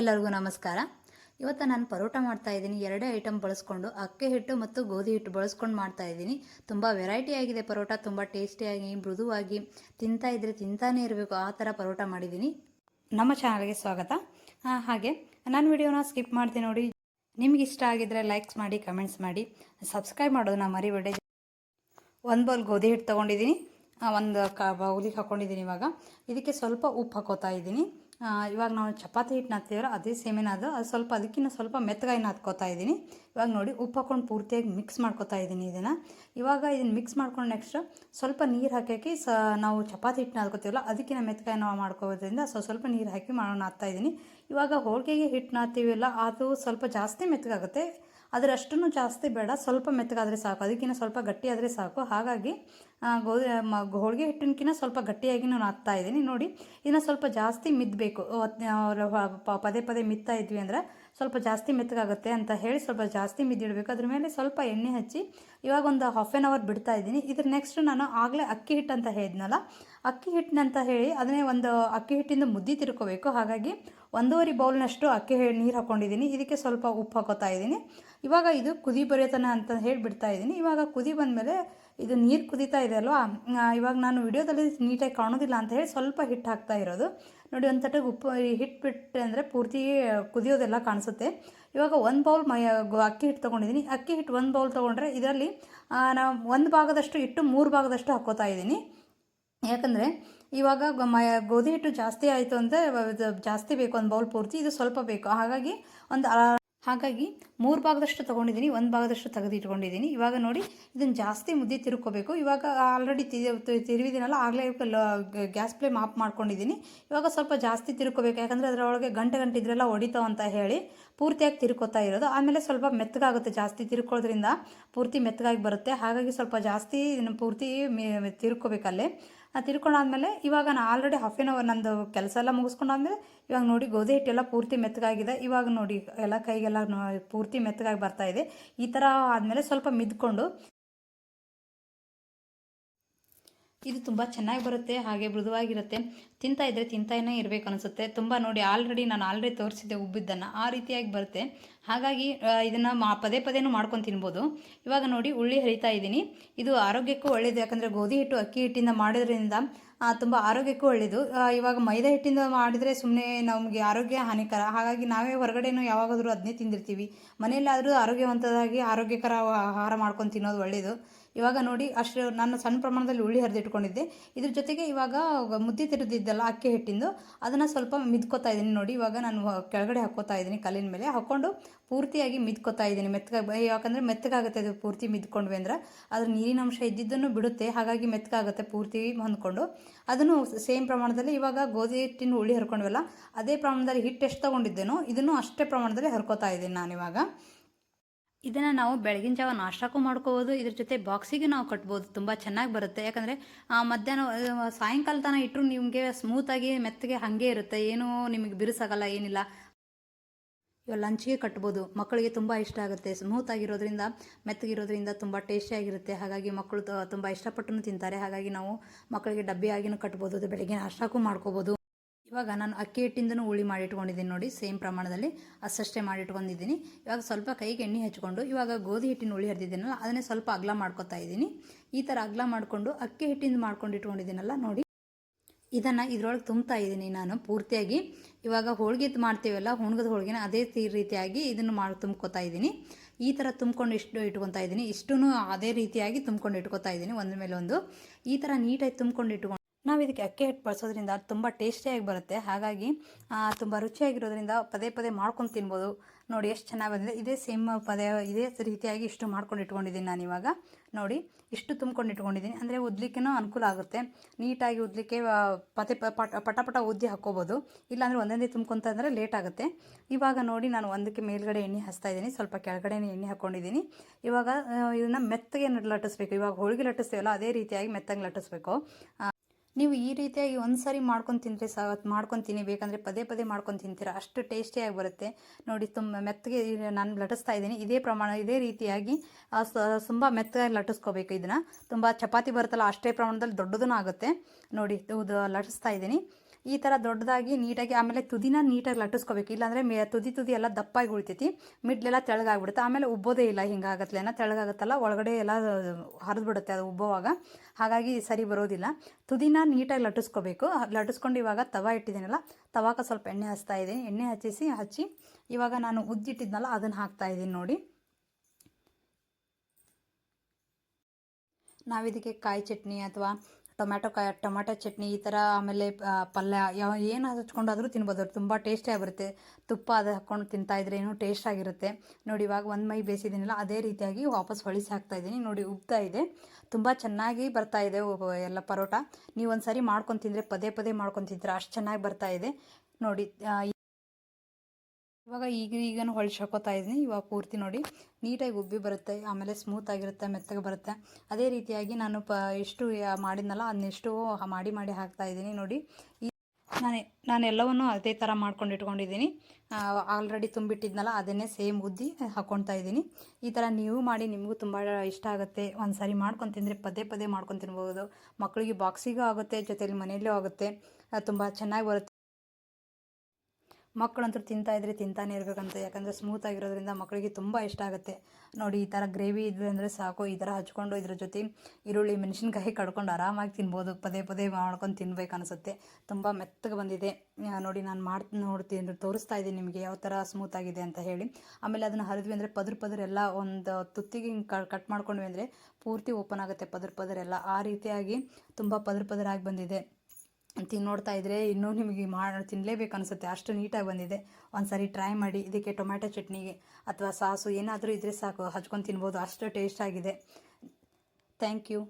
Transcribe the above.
ಎಲ್ಲರಿಗೂ ನಮಸ್ಕಾರ. ಇವತ್ತು ನಾನು ಪರೋಟ ಮಾಡ್ತಾ ಇದ್ದೀನಿ. ಎರಡೇ ಐಟಮ್ ಬಳಸ್ಕೊಂಡು ಅಕ್ಕಿ ಹಿಟ್ಟು ಮತ್ತು ಗೋಧಿ ಹಿಟ್ಟು ಬಳಸ್ಕೊಂಡು ಮಾಡ್ತಾ ಇದ್ದೀನಿ. ತುಂಬ ವೆರೈಟಿ ಆಗಿದೆ ಪರೋಟ. ತುಂಬ ಟೇಸ್ಟಿಯಾಗಿ ಮೃದುವಾಗಿ ತಿಂತಾ ಇದ್ರೆ ತಿಂತಾನೇ ಇರಬೇಕು. ಆ ಥರ ಪರೋಟ ಮಾಡಿದ್ದೀನಿ. ನಮ್ಮ ಚಾನಲ್ಗೆ ಸ್ವಾಗತ. ಹಾಗೆ ನಾನು ವಿಡಿಯೋನ ಸ್ಕಿಪ್ ಮಾಡ್ತೀನಿ ನೋಡಿ. ನಿಮ್ಗೆ ಇಷ್ಟ ಆಗಿದ್ರೆ ಲೈಕ್ಸ್ ಮಾಡಿ ಕಮೆಂಟ್ಸ್ ಮಾಡಿ. ಸಬ್ಸ್ಕ್ರೈಬ್ ಮಾಡೋದನ್ನ ಮರಿಬೇಡಿ. ಒಂದು ಬೌಲ್ ಗೋಧಿ ಹಿಟ್ಟು ತೊಗೊಂಡಿದ್ದೀನಿ. ಒಂದು ಕ ಬೌಲಿಗೆ ಹಾಕ್ಕೊಂಡಿದ್ದೀನಿ ಇವಾಗ. ಇದಕ್ಕೆ ಸ್ವಲ್ಪ ಉಪ್ಪು ಹಾಕೋತಾ ಇದ್ದೀನಿ. ಇವಾಗ ನಾವು ಚಪಾತಿ ಹಿಟ್ಟು ನಾದ್ತೀವಲ್ಲ ಅದೇ ಸೇಮೇನ ಅದು. ಅದು ಸ್ವಲ್ಪ ಅದಕ್ಕಿಂತ ಸ್ವಲ್ಪ ಮೆತ್ತಗಾಗಿ ನಾದ್ಕೋತಾ ಇದ್ದೀನಿ. ಇವಾಗ ನೋಡಿ ಉಪ್ಪು ಹಾಕೊಂಡು ಪೂರ್ತಿಯಾಗಿ ಮಿಕ್ಸ್ ಮಾಡ್ಕೋತಾ ಇದ್ದೀನಿ ಇದನ್ನು. ಇವಾಗ ಇದನ್ನು ಮಿಕ್ಸ್ ಮಾಡ್ಕೊಂಡು ನೆಕ್ಸ್ಟ್ ಸ್ವಲ್ಪ ನೀರು ಹಾಕಿ ಸ, ನಾವು ಚಪಾತಿ ಹಿಟ್ಟು ನಾದ್ಕೋತೀವಲ್ಲ ಅದಕ್ಕಿಂತ ಮೆತ್ತಗಾಗಿ ನಾವು ಮಾಡ್ಕೋದ್ರಿಂದ ಸೊ, ಸ್ವಲ್ಪ ನೀರು ಹಾಕಿ ಮಾಡೋಣ ನಾದ್ತಾ ಇದ್ದೀನಿ. ಇವಾಗ ಹೋಳಿಗೆಗೆ ಹಿಟ್ಟು ನಾದ್ತೀವಲ್ಲ ಅದು ಸ್ವಲ್ಪ ಜಾಸ್ತಿ ಮೆತ್ತಗಾಗುತ್ತೆ. ಆದರೆ ಅಷ್ಟೂ ಜಾಸ್ತಿ ಬೇಡ. ಸ್ವಲ್ಪ ಮೆತ್ತಗಾದರೆ ಸಾಕು. ಅದಕ್ಕಿಂತ ಸ್ವಲ್ಪ ಗಟ್ಟಿಯಾದರೆ ಸಾಕು. ಹಾಗಾಗಿ ಗೋಧಿ, ಮ, ಹೋಳಿಗೆ ಹಿಟ್ಟಿನಕಿನ್ನ ಸ್ವಲ್ಪ ಗಟ್ಟಿಯಾಗಿ ನಾನು ಹಾಕ್ತಾ ಇದ್ದೀನಿ. ನೋಡಿ, ಇನ್ನು ಸ್ವಲ್ಪ ಜಾಸ್ತಿ ಮಿದ್ದಬೇಕು ಪದೇ ಪದೇ ಮಿತ್ತಾ ಇದ್ವಿ ಅಂದರೆ ಸ್ವಲ್ಪ ಜಾಸ್ತಿ ಮೆತ್ತಗಾಗುತ್ತೆ ಅಂತ ಹೇಳಿ ಸ್ವಲ್ಪ ಜಾಸ್ತಿ ಮಿದ್ದಿಡಬೇಕು ಅದ್ರ ಮೇಲೆ ಸ್ವಲ್ಪ ಎಣ್ಣೆ ಹಚ್ಚಿ ಇವಾಗ ಒಂದು ಹಾಫ್ ಆನ್ ಅವರ್ ಬಿಡ್ತಾ ಇದ್ದೀನಿ. ಇದ್ರ ನೆಕ್ಸ್ಟ್ ನಾನು ಆಗಲೇ ಅಕ್ಕಿ ಹಿಟ್ಟು ಅಂತ ಹೇಳಿದ್ನಲ್ಲ, ಅಕ್ಕಿ ಹಿಟ್ಟಿನಂತ ಹೇಳಿ ಅದನ್ನೇ ಒಂದು ಅಕ್ಕಿ ಹಿಟ್ಟಿಂದ ಮುದ್ದೆ ತಿರ್ಕೋಬೇಕು. ಹಾಗಾಗಿ ಒಂದೂವರೆ ಬೌಲ್ನಷ್ಟು ಅಕ್ಕಿ ಹೇಳಿ ನೀರು ಹಾಕ್ಕೊಂಡಿದ್ದೀನಿ ಇದಕ್ಕೆ ಸ್ವಲ್ಪ ಉಪ್ಪು ಹಾಕೋತಾ ಇದ್ದೀನಿ. ಇವಾಗ ಇದು ಕುದಿ ಬರೆಯೋತನ ಅಂತ ಹೇಳಿ ಬಿಡ್ತಾ ಇದ್ದೀನಿ. ಇವಾಗ ಕುದಿ ಬಂದಮೇಲೆ ಇದು ನೀರು ಕುದೀತಾ ಇದೆ ಅಲ್ವಾ? ಇವಾಗ ನಾನು ವಿಡಿಯೋದಲ್ಲಿ ನೀಟಾಗಿ ಕಾಣೋದಿಲ್ಲ ಅಂತ ಹೇಳಿ ಸ್ವಲ್ಪ ಹಿಟ್ಟು ಹಾಕ್ತಾ ಇರೋದು. ನೋಡಿ, ಒಂದು ತಟ್ಟೆಗೆ ಉಪ್ಪು ಹಿಟ್ಟು ಬಿಟ್ಟೆ ಅಂದರೆ ಪೂರ್ತಿ ಕುದಿಯೋದೆಲ್ಲ ಕಾಣಿಸುತ್ತೆ. ಇವಾಗ ಒಂದು ಬೌಲ್ ಮೈ ಅಕ್ಕಿ ಹಿಟ್ಟು ತೊಗೊಂಡಿದ್ದೀನಿ ಅಕ್ಕಿ ಹಿಟ್ಟು ಒಂದು ಬೌಲ್ ತೊಗೊಂಡ್ರೆ ಇದರಲ್ಲಿ ನಾವು ಒಂದು ಭಾಗದಷ್ಟು ಹಿಟ್ಟು, ಮೂರು ಭಾಗದಷ್ಟು ಹಾಕೋತಾ ಇದ್ದೀನಿ. ಯಾಕಂದರೆ, ಇವಾಗ ಮಯ ಗೋಧಿ ಹಿಟ್ಟು ಜಾಸ್ತಿ ಆಯಿತು ಅಂದರೆ ಜಾಸ್ತಿ ಬೇಕು, ಒಂದು ಬೌಲ್ ಪೂರ್ತಿ, ಇದು ಸ್ವಲ್ಪ ಬೇಕು. ಹಾಗಾಗಿ, ಒಂದು ಹಾಗಾಗಿ ಮೂರು ಭಾಗದಷ್ಟು ತೊಗೊಂಡಿದ್ದೀನಿ, ಒಂದು ಭಾಗದಷ್ಟು ತೆಗೆದು ಇಟ್ಕೊಂಡಿದ್ದೀನಿ ಇವಾಗ ನೋಡಿ ಇದನ್ನು ಜಾಸ್ತಿ ಮುದ್ದೆ ತಿರುಕೋಬೇಕು. ಇವಾಗ ಆಲ್ರೆಡಿ ತಿರುವಿದ್ದೀನಲ್ಲ, ಆಗಲೇ ಗ್ಯಾಸ್ ಫ್ಲೇಮ್ ಆಫ್ ಮಾಡ್ಕೊಂಡಿದ್ದೀನಿ. ಇವಾಗ ಸ್ವಲ್ಪ ಜಾಸ್ತಿ ತಿರುಕೋಬೇಕು. ಯಾಕಂದರೆ ಅದರೊಳಗೆ ಗಂಟೆ ಗಂಟೆ ಇದ್ರೆಲ್ಲ ಹೊಡಿತಾವ ಅಂತ ಹೇಳಿ. ಪೂರ್ತಿಯಾಗಿ ತಿರ್ಕೋತಾ ಇರೋದು. ಆಮೇಲೆ ಸ್ವಲ್ಪ ಮೆತ್ತಗಾಗುತ್ತೆ ಜಾಸ್ತಿ. ತಿರ್ಕೊಳ್ಳೋದ್ರಿಂದ ಪೂರ್ತಿ ಮೆತ್ತಗಾಗಿ ಬರುತ್ತೆ. ಹಾಗಾಗಿ ಸ್ವಲ್ಪ ಜಾಸ್ತಿ ಪೂರ್ತಿ ತಿರ್ಕೋಬೇಕಲ್ಲೇ. ತಿರ್ಕೊಂಡಾದ್ಮೇಲೆ ಇವಾಗ ನಾನು ಆಲ್ರೆಡಿ ಹಾಫ್ ಆನ್ ಅವರ್ ನಂದು ಕೆಲಸ ಎಲ್ಲ ಮುಗಿಸ್ಕೊಂಡಾದ್ಮೇಲೆ ಇವಾಗ ನೋಡಿ ಗೋಧಿ ಹಿಟ್ಟೆಲ್ಲ ಪೂರ್ತಿ ಮೆತ್ತಗಾಗಿದೆ. ಇವಾಗ ನೋಡಿ ಎಲ್ಲ ಕೈಗೆಲ್ಲ ಪೂರ್ತಿ ಮೆತ್ತಗಾಗಿ ಬರ್ತಾ ಇದೆ. ಈ ಥರ ಆದಮೇಲೆ ಸ್ವಲ್ಪ ಮಿದ್ಕೊಂಡು ಇದು ತುಂಬ ಚೆನ್ನಾಗಿ ಬರುತ್ತೆ, ಹಾಗೆ ಮೃದುವಾಗಿರುತ್ತೆ. ತಿಂತಾ ಇದ್ದರೆ ತಿಂತಾನೇ ಇರಬೇಕು ಅನಿಸುತ್ತೆ. ತುಂಬ ನೋಡಿ ಆಲ್ರೆಡಿ ನಾನು ಆಲ್ರೆಡಿ ತೋರಿಸಿದ್ದೆ ಉಬ್ಬಿದ್ದನ್ನು. ಆ ರೀತಿಯಾಗಿ ಬರುತ್ತೆ. ಹಾಗಾಗಿ ಇದನ್ನು ಮಾ, ಪದೇ ಪದೇನೂ ಮಾಡ್ಕೊಂಡು ತಿನ್ಬೋದು. ಇವಾಗ ನೋಡಿ ಉಳ್ಳಿ ಹರಿತಾ ಇದ್ದೀನಿ. ಇದು ಆರೋಗ್ಯಕ್ಕೂ ಒಳ್ಳೆಯದು ಯಾಕಂದರೆ ಗೋಧಿ ಹಿಟ್ಟು, ಅಕ್ಕಿ ಹಿಟ್ಟಿಂದ ಮಾಡೋದ್ರಿಂದ ತುಂಬ ಆರೋಗ್ಯಕ್ಕೂ ಒಳ್ಳೆಯದು ಇವಾಗ ಮೈದಾ ಹಿಟ್ಟಿಂದ ಮಾಡಿದರೆ ಸುಮ್ಮನೆ ನಮಗೆ ಆರೋಗ್ಯ ಹಾನಿಕರ. ಹಾಗಾಗಿ ನಾವೇ ಹೊರಗಡೆನೂ ಯಾವಾಗಾದರೂ ಅದನ್ನೇ ತಿಂದಿರ್ತೀವಿ. ಮನೆಯಲ್ಲಾದರೂ ಆರೋಗ್ಯವಂತದಾಗಿ ಆರೋಗ್ಯಕರ ಆಹಾರ ಮಾಡ್ಕೊಂಡು ತಿನ್ನೋದು ಒಳ್ಳೆಯದು ಇವಾಗ ನೋಡಿ ಅಷ್ಟು ನಾನು ಸಣ್ಣ ಪ್ರಮಾಣದಲ್ಲಿ ಉಳ್ಳಿ ಹರಿದಿಟ್ಕೊಂಡಿದ್ದೆ. ಇದ್ರ ಜೊತೆಗೆ ಇವಾಗ ಮುದ್ದೆ ತಿರುದಿದ್ದಲ್ಲ ಅಕ್ಕಿ ಹಿಟ್ಟಿಂದು, ಅದನ್ನು ಸ್ವಲ್ಪ ಮಿದ್ಕೋತಾ ಇದ್ದೀನಿ ನೋಡಿ. ಇವಾಗ ನಾನು ಕೆಳಗಡೆ ಹಾಕೋತಾ ಇದ್ದೀನಿ ಕಲ್ಲಿನ ಮೇಲೆ. ಹಾಕ್ಕೊಂಡು ಪೂರ್ತಿಯಾಗಿ ಮಿದ್ಕೋತಾ ಇದ್ದೀನಿ. ಮೆತ್ತಗ ಯಾಕಂದರೆ ಮೆತ್ತಗಾಗುತ್ತೆ ಅದು ಪೂರ್ತಿ ಮಿದ್ಕೊಂಡ್ವಿ ಅಂದ್ರೆ. ಅದ್ರ ನೀರಿನ ಅಂಶ ಇದ್ದಿದ್ದನ್ನು ಬಿಡುತ್ತೆ, ಹಾಗಾಗಿ ಮೆತ್ತಗಾಗುತ್ತೆ ಪೂರ್ತಿ ಹೊಂದ್ಕೊಂಡು. ಅದನ್ನು ಸೇಮ್ ಪ್ರಮಾಣದಲ್ಲಿ ಇವಾಗ ಗೋಧಿ ಹಿಟ್ಟಿನ ಉಳ್ಳಿ ಹರ್ಕೊಂಡ್ವಲ್ಲ, ಅದೇ ಪ್ರಮಾಣದಲ್ಲಿ ಹಿಟ್ಟು ಎಷ್ಟು ತೊಗೊಂಡಿದ್ದೇನೋ ಇದನ್ನು ಅಷ್ಟೇ ಪ್ರಮಾಣದಲ್ಲಿ ಹರ್ಕೋತಾ ಇದ್ದೀನಿ ನಾನಿವಾಗ. ಇದನ್ನು ನಾವು ಬೆಳಗಿನ ಜಾವ ನಾಷ್ಟಕ್ಕೂ ಮಾಡ್ಕೋಬೋದು. ಇದ್ರ ಜೊತೆ ಬಾಕ್ಸಿಗೆ ನಾವು ಕಟ್ಬೋದು. ತುಂಬ ಚೆನ್ನಾಗಿ ಬರುತ್ತೆ. ಯಾಕಂದರೆ ಮಧ್ಯಾಹ್ನ ಸಾಯಂಕಾಲ ತನಕ ಇಟ್ಟರು ನಿಮಗೆ ಸ್ಮೂತಾಗಿ ಮೆತ್ತಗೆ ಹಾಗೆ ಇರುತ್ತೆ. ಏನೂ ನಿಮಗೆ ಬಿರುಸಾಗಲ್ಲ, ಏನಿಲ್ಲ. ಇವಾಗ ಲಂಚ್ಗೆ ಕಟ್ಬೋದು. ಮಕ್ಕಳಿಗೆ ತುಂಬ ಇಷ್ಟ ಆಗುತ್ತೆ. ಸ್ಮೂತ್ ಆಗಿರೋದ್ರಿಂದ, ಮೆತ್ತಗಿರೋದ್ರಿಂದ ತುಂಬ ಟೇಸ್ಟಿಯಾಗಿರುತ್ತೆ ಹಾಗಾಗಿ ಮಕ್ಕಳು ತುಂಬ ಇಷ್ಟಪಟ್ಟು ತಿಂತಾರೆ. ಹಾಗಾಗಿ ನಾವು ಮಕ್ಕಳಿಗೆ ಡಬ್ಬಿಯಾಗಿನೂ ಕಟ್ಬೋದು. ಅದು ಬೆಳಗ್ಗೆ ನಾಷ್ಟಕ್ಕೂ ಮಾಡ್ಕೋಬೋದು. ಇವಾಗ ನಾನು ಅಕ್ಕಿ ಹಿಟ್ಟಿಂದನೂ ಉಳಿ ಮಾಡಿಟ್ಕೊಂಡಿದ್ದೀನಿ ನೋಡಿ ಸೇಮ್ ಪ್ರಮಾಣದಲ್ಲಿ ಅಷ್ಟಷ್ಟೇ ಮಾಡಿಟ್ಕೊಂಡಿದ್ದೀನಿ. ಇವಾಗ ಸ್ವಲ್ಪ ಕೈಗೆ ಎಣ್ಣೆ ಹಚ್ಕೊಂಡು, ಇವಾಗ ಗೋಧಿ ಹಿಟ್ಟಿನ ಉಳಿ ಹರಿದಿದ್ದೀನಲ್ಲ, ಅದನ್ನೇ ಸ್ವಲ್ಪ ಅಗಲ ಮಾಡ್ಕೊತಾ ಇದ್ದೀನಿ. ಈ ಥರ ಅಗಲ ಮಾಡಿಕೊಂಡು ಅಕ್ಕಿ ಹಿಟ್ಟಿಂದ ಮಾಡ್ಕೊಂಡು ಇಟ್ಕೊಂಡಿದ್ದೀನಲ್ಲ ನೋಡಿ. ಇದನ್ನು ಇದರೊಳಗೆ ತುಂಬ್ತಾ ಇದ್ದೀನಿ ನಾನು ಪೂರ್ತಿಯಾಗಿ. ಇವಾಗ ಹೋಳಿಗೆ ಮಾಡ್ತೀವಲ್ಲ, ಹುಣ್ಗದ ಹೋಳಿಗೆನ ಅದೇ ರೀತಿಯಾಗಿ ಇದನ್ನು ಮಾಡಿ, ತುಂಬ್ಕೊತಾ ಇದ್ದೀನಿ. ಈ ಥರ ತುಂಬ್ಕೊಂಡು ಇಷ್ಟು ಇಟ್ಕೊತಾ ಇದ್ದೀನಿ. ಇಷ್ಟೂ ಅದೇ ರೀತಿಯಾಗಿ ತುಂಬ್ಕೊಂಡು ಇಟ್ಕೊತಾ ಇದ್ದೀನಿ ಒಂದ್ರ ಮೇಲೆ ಒಂದು. ಈ ಥರ ನೀಟಾಗಿ ತುಂಬ್ಕೊಂಡು ಇಟ್ಕೊಂಡು ನಾವು ಇದಕ್ಕೆ ಅಕ್ಕಿ ಹಿಟ್ಟು ಬಳಸೋದ್ರಿಂದ ತುಂಬ ಟೇಸ್ಟಿಯಾಗಿ ಬರುತ್ತೆ. ಹಾಗಾಗಿ ತುಂಬ ರುಚಿಯಾಗಿರೋದ್ರಿಂದ ಪದೇ ಪದೇ ಮಾಡ್ಕೊಂಡು ತಿನ್ಬೋದು. ನೋಡಿ ಎಷ್ಟು ಚೆನ್ನಾಗಿ ಬಂದಿದೆ. ಇದೇ ಸೇಮ್ ಪದೇ, ಇದೇ ರೀತಿಯಾಗಿ ಇಷ್ಟು ಮಾಡ್ಕೊಂಡು ಇಟ್ಕೊಂಡಿದ್ದೀನಿ ನಾನು ಇವಾಗ. ನೋಡಿ, ಇಷ್ಟು ತುಂಬ್ಕೊಂಡು ಇಟ್ಕೊಂಡಿದ್ದೀನಿ. ಅಂದರೆ ಉದ್ಲಿಕ್ಕೂ ಅನುಕೂಲ ಆಗುತ್ತೆ. ನೀಟಾಗಿ ಉದ್ಲಿಕ್ಕೆ ಪತೆ ಪಟ ಪಟ ಪಟ ಉದ್ದಿ ಹಾಕ್ಕೋಬೋದು ಇಲ್ಲಾಂದರೆ ಒಂದೊಂದೇ ತುಂಬ್ಕೊಂತ ಅಂದರೆ ಲೇಟ್ ಆಗುತ್ತೆ. ಇವಾಗ ನೋಡಿ ನಾನು ಒಂದಕ್ಕೆ ಮೇಲ್ಗಡೆ ಎಣ್ಣೆ ಹಚ್ತಾ ಇದ್ದೀನಿ. ಸ್ವಲ್ಪ ಕೆಳಗಡೆ ಎಣ್ಣೆ ಹಾಕ್ಕೊಂಡಿದ್ದೀನಿ ಇವಾಗ ಇದನ್ನು ಮೆತ್ತಗೆ ಲಟ್ಟಿಸ್ಬೇಕು. ಇವಾಗ ಹೋಳಿಗೆ ಲಟ್ಟಿಸ್ತೀವಲ್ಲ, ಅದೇ ರೀತಿಯಾಗಿ ಮೆತ್ತಗೆ ಲಟ್ಟಿಸ್ಬೇಕು. ನೀವು ಈ ರೀತಿಯಾಗಿ ಒಂದು ಸಾರಿ ಮಾಡ್ಕೊಂಡು ತಿಂದರೆ ಸಹ ಮಾಡ್ಕೊತೀನಿ ಬೇಕಂದರೆ ಪದೇ ಪದೇ ಮಾಡ್ಕೊಂಡು ತಿಂತೀರ? ಅಷ್ಟು ಟೇಸ್ಟಿಯಾಗಿ ಬರುತ್ತೆ. ನೋಡಿ, ತುಂಬ ಮೆತ್ತಗೆ ನಾನು ಲಟಿಸ್ತಾ ಇದ್ದೀನಿ. ಇದೇ ಪ್ರಮಾಣ, ಇದೇ ರೀತಿಯಾಗಿ ತುಂಬ ಮೆತ್ತಗಾಗಿ ಲಟಿಸ್ಕೋಬೇಕು ಇದನ್ನು. ತುಂಬ ಚಪಾತಿ ಬರುತ್ತಲ್ಲ, ಅಷ್ಟೇ ಪ್ರಮಾಣದಲ್ಲಿ ದೊಡ್ಡದೂ ಆಗುತ್ತೆ. ನೋಡಿ ಲಟಿಸ್ತಾ ಇದ್ದೀನಿ. ಈ ಥರ ದೊಡ್ಡದಾಗಿ ನೀಟಾಗಿ ಆಮೇಲೆ ತುದಿನ ನೀಟಾಗಿ ಲಟ್ಟಿಸ್ಕೋಬೇಕು. ಇಲ್ಲಾಂದರೆ ಮೇ ತುದಿ ತುದಿ ಎಲ್ಲ ದಪ್ಪಾಗಿ ಉಳಿತೈತಿ. ಮಿಡ್ಲೆಲ್ಲ ತೆಳಗಾಗ್ಬಿಡುತ್ತೆ ಆಮೇಲೆ ಉಬ್ಬೋದೇ ಇಲ್ಲ ಹಿಂಗಾಗತ್ಲೇನ ತೆಳಗಾಗತ್ತಲ್ಲ ಒಳಗಡೆ ಎಲ್ಲ ಹರಿದು ಬಿಡುತ್ತೆ ಅದು ಉಬ್ಬುವಾಗ. ಹಾಗಾಗಿ ಸರಿ ಬರೋದಿಲ್ಲ. ತುದಿನ ನೀಟಾಗಿ ಲಟ್ಟಿಸ್ಕೋಬೇಕು. ಲಟ್ಟಿಸ್ಕೊಂಡು ಇವಾಗ ತವ ಇಟ್ಟಿದ್ದೀನಲ್ಲ ತವಾಕ ಸ್ವಲ್ಪ ಎಣ್ಣೆ ಹಚ್ತಾ ಇದ್ದೀನಿ. ಎಣ್ಣೆ ಹಚ್ಚಿಸಿ, ಹಚ್ಚಿ ಇವಾಗ ನಾನು ಉದ್ದಿಟ್ಟಿದ್ನಲ್ಲ, ಅದನ್ನು ಹಾಕ್ತಾ ಇದ್ದೀನಿ ನೋಡಿ. ನಾವಿದಕ್ಕೆ ಕಾಯಿ ಚಟ್ನಿ ಅಥವಾ ಟೊಮ್ಯಾಟೊ ಕಾಯಿ, ಟೊಮ್ಯಾಟೊ ಚಟ್ನಿ ಈ ಥರ ಆಮೇಲೆ ಪಲ್ಯ ಯಾವ ಏನು ಹಚ್ಕೊಂಡಾದರೂ ತಿನ್ಬೋದು. ತುಂಬ ಟೇಸ್ಟಿಯಾಗಿ ಬರುತ್ತೆ. ತುಪ್ಪ ಅದು ಹಾಕ್ಕೊಂಡು ತಿಂತಾ ಇದ್ರೆ ಏನೋ ಟೇಸ್ಟ್ ಆಗಿರುತ್ತೆ. ನೋಡಿ, ಇವಾಗ ಒಂದು ಮೈ ಬೇಯಿಸಿದ್ದೀನಲ್ಲ, ಅದೇ ರೀತಿಯಾಗಿ ವಾಪಸ್ ಹೊಳಿಸಿ ಹಾಕ್ತಾ ಇದ್ದೀನಿ. ನೋಡಿ, ಉಬ್ತಾ ಇದೆ. ತುಂಬ ಚೆನ್ನಾಗಿ ಬರ್ತಾ ಇದೆ ಎಲ್ಲ ಪರೋಟ. ನೀವು ಒಂದು ಸರಿ ಮಾಡ್ಕೊಂಡು ತಿಂದರೆ, ಪದೇ ಪದೇ ಮಾಡ್ಕೊಂಡು ತಿಂತೀರ ಅಷ್ಟು ಚೆನ್ನಾಗಿ ಬರ್ತಾ ಇದೆ. ನೋಡಿ ಇವಾಗ ಈಗ ಈಗ ಹೊಳ್ಸಿ ಹಾಕೋತಾ ಇದ್ದೀನಿ ಇವಾಗ ಪೂರ್ತಿ ನೋಡಿ ನೀಟಾಗಿ ಉಬ್ಬಿ ಬರುತ್ತೆ, ಆಮೇಲೆ ಸ್ಮೂತ್ ಆಗಿರುತ್ತೆ, ಮೆತ್ತಗೆ ಬರುತ್ತೆ. ಅದೇ ರೀತಿಯಾಗಿ ನಾನು ಪ ಎಷ್ಟು ಮಾಡಿದ್ನಲ್ಲ ಅದನ್ನೆಷ್ಟು ಮಾಡಿ ಮಾಡಿ ಹಾಕ್ತಾ ಇದ್ದೀನಿ ನೋಡಿ. ನಾನು ಎಲ್ಲವನ್ನು ಅದೇ ಥರ ಮಾಡ್ಕೊಂಡು ಇಟ್ಕೊಂಡಿದ್ದೀನಿ. ಆಲ್ರೆಡಿ ತುಂಬಿಟ್ಟಿದ್ನಲ್ಲ ಅದನ್ನೇ ಸೇಮ್ ಉದ್ದಿ ಹಾಕ್ಕೊಳ್ತಾ ಇದ್ದೀನಿ. ಈ ಥರ ನೀವು ಮಾಡಿ ನಿಮಗೂ ತುಂಬ ಇಷ್ಟ ಆಗುತ್ತೆ. ಒಂದು ಸಾರಿ ಮಾಡ್ಕೊಂಡು ತಿಂದರೆ ಪದೇ ಪದೇ ಮಾಡ್ಕೊಂಡು ತಿನ್ಬೋದು. ಮಕ್ಕಳಿಗೆ ಬಾಕ್ಸಿಗೂ ಆಗುತ್ತೆ ಜೊತೆಯಲ್ಲಿ ಮನೆಯಲ್ಲೂ ಆಗುತ್ತೆ. ತುಂಬ ಚೆನ್ನಾಗಿ ಬರುತ್ತೆ. ಮಕ್ಕಳಂತೂ ತಿಂತಾ ಇದ್ರೆ ತಿಂತಾನೆ ಇರಬೇಕಂತ. ಯಾಕಂದರೆ ಸ್ಮೂತ್ ಆಗಿರೋದ್ರಿಂದ ಮಕ್ಕಳಿಗೆ ತುಂಬ ಇಷ್ಟ ಆಗುತ್ತೆ. ನೋಡಿ, ಈ ಥರ ಗ್ರೇವಿ ಇದ್ರೆ ಅಂದರೆ ಸಾಕು. ಈ ಥರ ಹಚ್ಕೊಂಡು ಇದ್ರ ಜೊತೆ ಈರುಳ್ಳಿ, ಮೆಣಸಿನ್ಕಾಯಿ ಕಡ್ಕೊಂಡು ಆರಾಮಾಗಿ ತಿನ್ಬೋದು. ಪದೇ ಪದೇ ಮಾಡ್ಕೊಂಡು ತಿನ್ಬೇಕು ಅನಿಸುತ್ತೆ ತುಂಬ ಮೆತ್ತಗೆ ಬಂದಿದೆ. ನೋಡಿ, ನಾನು ಮಾಡಿ, ನೋಡ್ತೀನಿ ತೋರಿಸ್ತಾ ಇದ್ದೀನಿ ನಿಮಗೆ ಯಾವ ಥರ ಸ್ಮೂತ್ ಆಗಿದೆ ಅಂತ ಹೇಳಿ. ಆಮೇಲೆ ಅದನ್ನು ಹರಿದ್ವಿ ಅಂದರೆ ಪದ್ರ ಪದ್ರ ಎಲ್ಲ ಒಂದು ತುತ್ತಿಗೆ ಹಿಂಗೆ ಕಟ್ ಮಾಡ್ಕೊಂಡ್ವಿ ಅಂದರೆ ಪೂರ್ತಿ ಓಪನ್ ಆಗುತ್ತೆ ಪದ್ರ ಪದ್ರ ಎಲ್ಲ. ಆ ರೀತಿಯಾಗಿ ತುಂಬ ಪದ್ರ ಪದರಾಗಿ ಬಂದಿದೆ. ತಿನ್, ನೋಡ್ತಾ ಇದ್ರೆ ಇನ್ನೂ ನಿಮಗೆ ಮಾಡಿ ತಿನ್ನಲೇಬೇಕು ಅನಿಸುತ್ತೆ. ಅಷ್ಟು ನೀಟಾಗಿ ಬಂದಿದೆ. ಒಂದು ಸಾರಿ ಟ್ರೈ ಮಾಡಿ. ಇದಕ್ಕೆ ಟೊಮ್ಯಾಟೊ ಚಟ್ನಿಗೆ ಅಥವಾ ಸಾಸು ಏನಾದರೂ ಇದ್ದರೆ ಸಾಕು. ಹಚ್ಕೊಂಡು ತಿನ್ಬೋದು. ಅಷ್ಟು ಟೇಸ್ಟ್ ಆಗಿದೆ ಥ್ಯಾಂಕ್ ಯು.